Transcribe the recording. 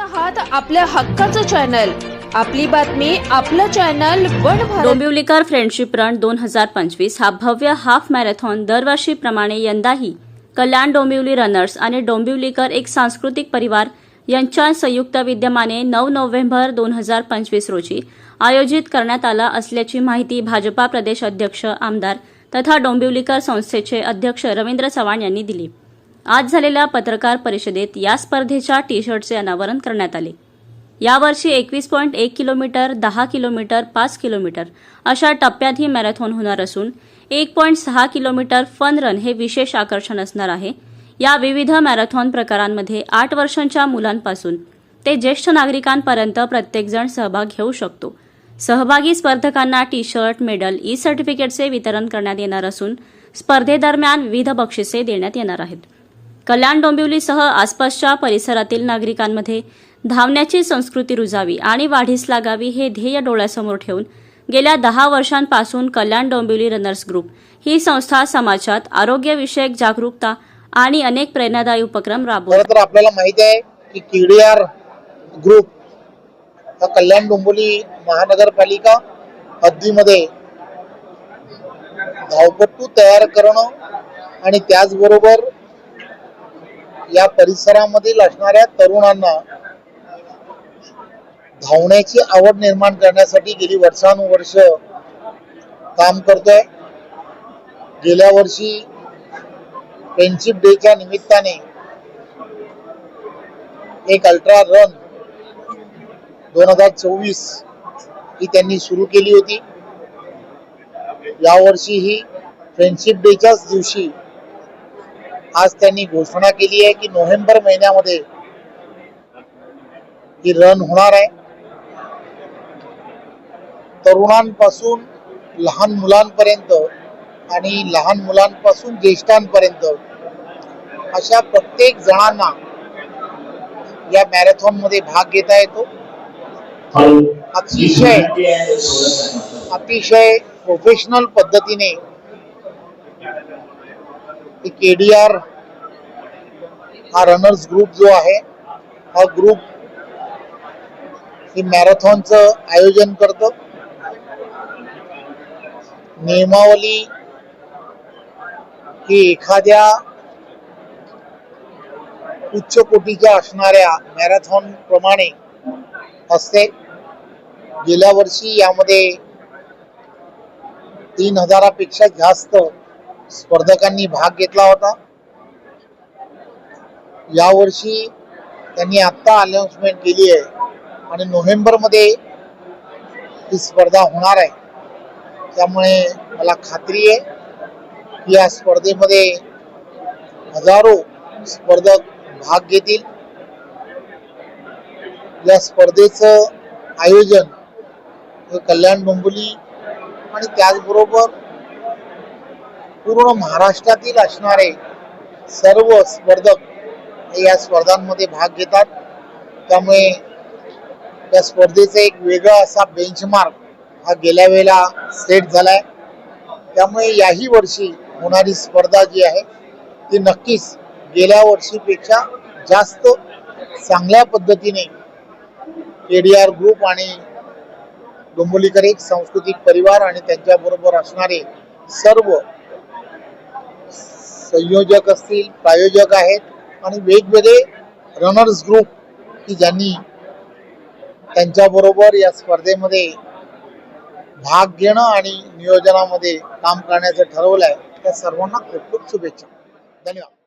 आहात आपल्या हक्काचं चॅनल. आपली बातमी आपलं चॅनल वन डोंबिवलीकर फ्रेंडशिप रन दोन हजार पंचवीस हा भव्य हाफ मॅरेथॉन दरवर्षीप्रमाणे यंदाही कल्याण डोंबिवली रनर्स आणि डोंबिवलीकर एक सांस्कृतिक परिवार यांच्या संयुक्त विद्यमाने नऊ नोव्हेंबर दोन हजार पंचवीस रोजी आयोजित करण्यात आला असल्याची माहिती भाजपा प्रदेश अध्यक्ष आमदार तथा डोंबिवलीकर संस्थेचे अध्यक्ष रवींद्र चव्हाण यांनी दिली. आज झालेल्या पत्रकार परिषदेत या स्पर्धेच्या टी शर्टचे अनावरण करण्यात आले. यावर्षी एकवीस पॉईंट एक किलोमीटर दहा किलोमीटर पाच किलोमीटर अशा टप्प्यात ही मॅरेथॉन होणार असून एक पॉईंट सहा किलोमीटर फन रन हे विशेष आकर्षण असणार आहे. या विविध मॅरेथॉन प्रकारांमध्ये आठ वर्षांच्या मुलांपासून ते ज्येष्ठ नागरिकांपर्यंत प्रत्येकजण सहभाग घेऊ शकतो. सहभागी स्पर्धकांना टी शर्ट मेडल ई सर्टिफिकेटचे वितरण करण्यात येणार असून स्पर्धेदरम्यान विविध बक्षिसे देण्यात येणार आहेत. कल्याण डोंबिवलीसह आसपासच्या परिसरातील नागरिकांमध्ये धावण्याची संस्कृती रुजावी आणि वाढीस लागावी हे ध्येय डोळ्यासमोर ठेवून गेल्या दहा वर्षांपासून कल्याण डोंबिवली रनर्स ग्रुप ही संस्था समाजात आरोग्यविषयक जागरूकता आणि अनेक प्रेरणादायी उपक्रम राबवत तर आपल्याला माहिती आहे की केडीआर ग्रुप हा कल्याण डोंबिवली महानगरपालिका हद्दीमध्ये धावपट्टू तयार करणं आणि त्याचबरोबर या परिसरामधील असणाऱ्या तरुणांना धावण्याची आवड निर्माण करण्यासाठी गेली वर्षानुवर्ष काम करतोय. गेल्या वर्षी फ्रेंडशिप डेच्या निमित्ताने एक अल्ट्रा रन दोन हजार चोवीस ही त्यांनी सुरू केली होती. यावर्षी ही फ्रेंडशिप डेच्याच दिवशी आज त्यांनी घोषणा केली आहे की नोव्हेंबर महिन्यामध्ये ही रन होणार आहे. तरुणांपासून लहान मुलांपर्यंत आणि लहान मुलांपासून ज्येष्ठांपर्यंत अशा प्रत्येक जणांना या मॅरेथॉनमध्ये भाग घेता येतो. अतिशय अतिशय प्रोफेशनल पद्धतीने केडीआर हा रनर्स ग्रुप जो आहे हा ग्रुप ही मॅरेथॉनचं आयोजन करत. नियमावली ही एखाद्या उच्च कोटीच्या असणाऱ्या मॅरेथॉन प्रमाणे असते. गेल्या वर्षी यामध्ये तीन हजारापेक्षा जास्त स्पर्धकांनी भाग घेतला होता. यावर्षी त्यांनी आत्ता अनाउन्समेंट केली आहे आणि नोव्हेंबरमध्ये ही स्पर्धा होणार आहे. त्यामुळे मला खात्री आहे की या स्पर्धेमध्ये हजारो स्पर्धक भाग घेतील. या स्पर्धेचं आयोजन हे कल्याण डोंबोली आणि त्याचबरोबर पूर्ण महाराष्ट्रातील असणारे सर्व स्पर्धक या स्पर्धांमध्ये भाग घेतात. त्यामुळे या स्पर्धेचा एक वेगळा असा बेंचमार्क हा गेल्या वेळेला सेट झालाय. त्यामुळे याही वर्षी होणारी स्पर्धा जी आहे ती नक्कीच गेल्या वर्षीपेक्षा जास्त चांगल्या पद्धतीने के डी आर ग्रुप आणि डोंबोलीकर एक सांस्कृतिक परिवार आणि त्यांच्याबरोबर असणारे सर्व संयोजक असतील प्रायोजक आहेत आणि वेगवेगळे रनर्स ग्रुप की ज्यांनी त्यांच्याबरोबर या स्पर्धेमध्ये भाग घेणं आणि नियोजनामध्ये काम करण्याचं ठरवलं आहे त्या सर्वांना खूप खूप शुभेच्छा. धन्यवाद.